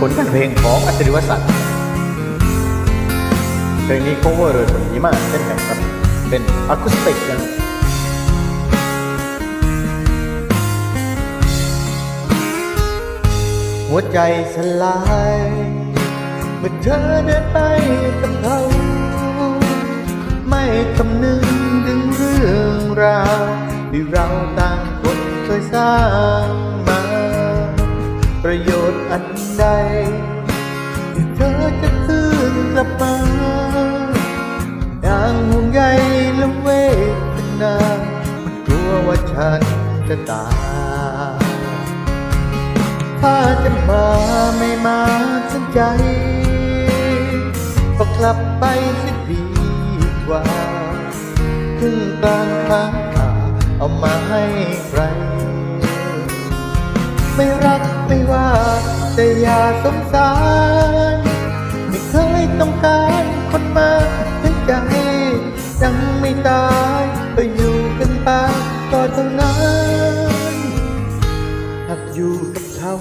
ผลงานเพลงของอัจฉริวสันต์เพลงนี้ cover โดยคุณหิมะเช่นกันครับ เป็นอะคูสติกนะหัวใจสลาย เมื่อเธอเดินไปกับเขาไม่คำนึงถึงเรื่องราวที่เราต่างคนเคยสร้าง ประโยชน์อันใดที่เธอจะคืนกลับมาอย่างห่วงใยและเวทนากลัวว่าฉันจะตายถ้าจะมาไม่มาสนใจก็กลับไปสิดีกว่าครึ่งกลางทางขาเอามาให้ใคร ไม่รัก ไม่ว่า แต่อย่าสงสาร ไม่เคยต้องการคนมาให้ใจยังไม่ตายก็อยู่กันไปก็เท่านั้นหากอยู่กับเขา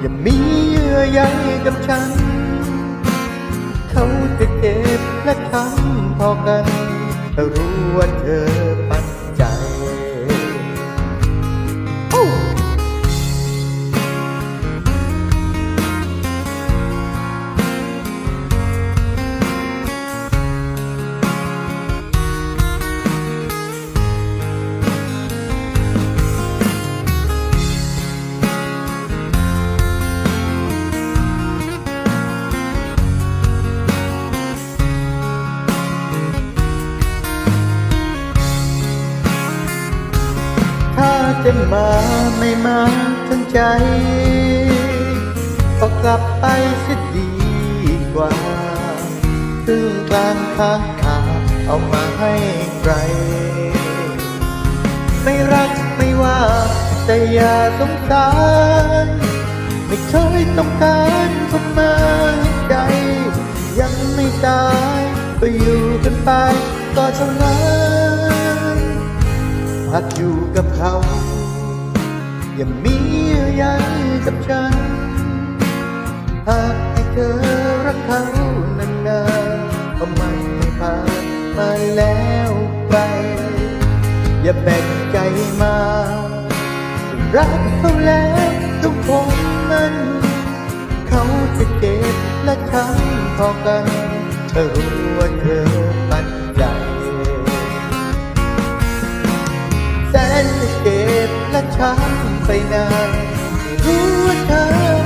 อย่ามีเยื่อใยกับฉัน เขาจะเจ็บและช้ำพอกัน รู้ว่าเธอ จะมาไม่มาทั้งใจก็กลับไปเสียดีกว่าถึงกลางทางขาเอามาให้ใคร ไม่รักไม่ว่าแต่อย่าสงสารไม่เคยต้องการคนมาให้ใจยังไม่ตายก็อยู่กันไปก็เท่านั้น หากอยู่กับเขา อย่ามีเยื่อใยกับฉัน หากให้เธอรักเขานานๆก็ไม่ผ่านมาแล้วไป อย่าแบ่งใจมา รักเขาแล้วต้องคงมันเขาจะเจ็บและช้ำพอกันเธอรู้ว่าเธอปั ช้าไปนานรู้ว่าเธอ